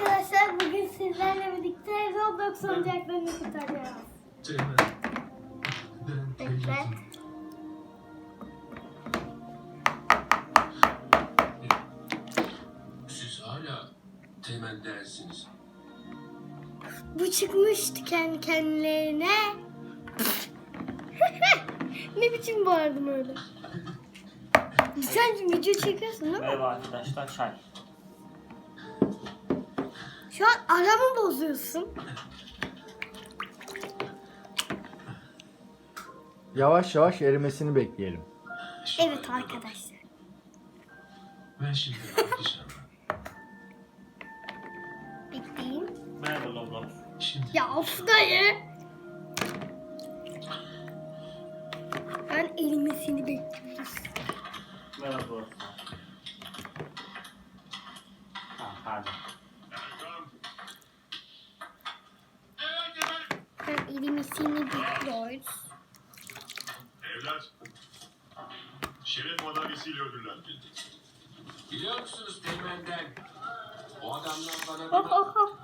Arkadaşlar bugün sizlerle birlikte Roblox oyuncaklarını kurtaracağız. Teğmen. Ben Bekle. Teyzeciğim. Siz hala teğmen dersiniz. Bu çıkmıştı kendi kendilerine. ne biçim bağırdım öyle? Sen video çekiyorsun değil mi? Merhaba arkadaşlar çay. Şu an aramı bozuyorsun. Yavaş yavaş erimesini bekleyelim. Evet arkadaşlar. Ben şimdi. Bekleyin. Merhaba Roblox. Şimdi Ya of dayı. Ben erimesini bekliyoruz. Merhaba. Ha pardon. Ben erimesini bekliyoruz. Evlat, şeref madalyasıyla ödüllendirildi. biliyor musunuz teğmenden? O adamlar bana bir Oh oh oh.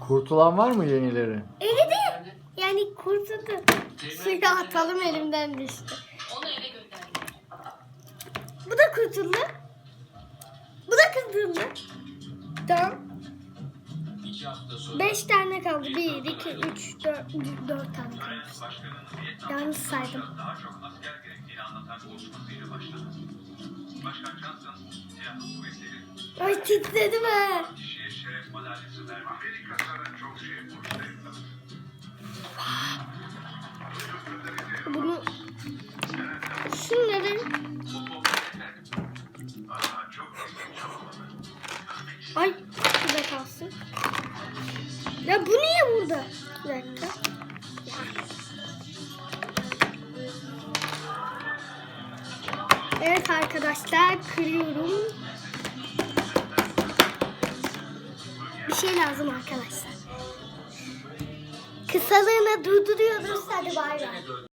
Kurtulan var mı yenileri? Eridi. Yani kurtuldu. Suya atalım elimden düştü. Onu eve gönderdim. Bu da kurtuldu. Bu da kurtuldu. Tamam. Beş tane kaldı. Bir, iki, üç, dört, dört tane kaldı. Yanlış saydım. Ay titredim çok şey. Bunu şunları ay şurada kalsın. Ya bu niye burada? Bir dakika. Evet arkadaşlar kırıyorum. Bir şey lazım arkadaşlar. Kısalığına durduruyoruz. Hadi bay bay.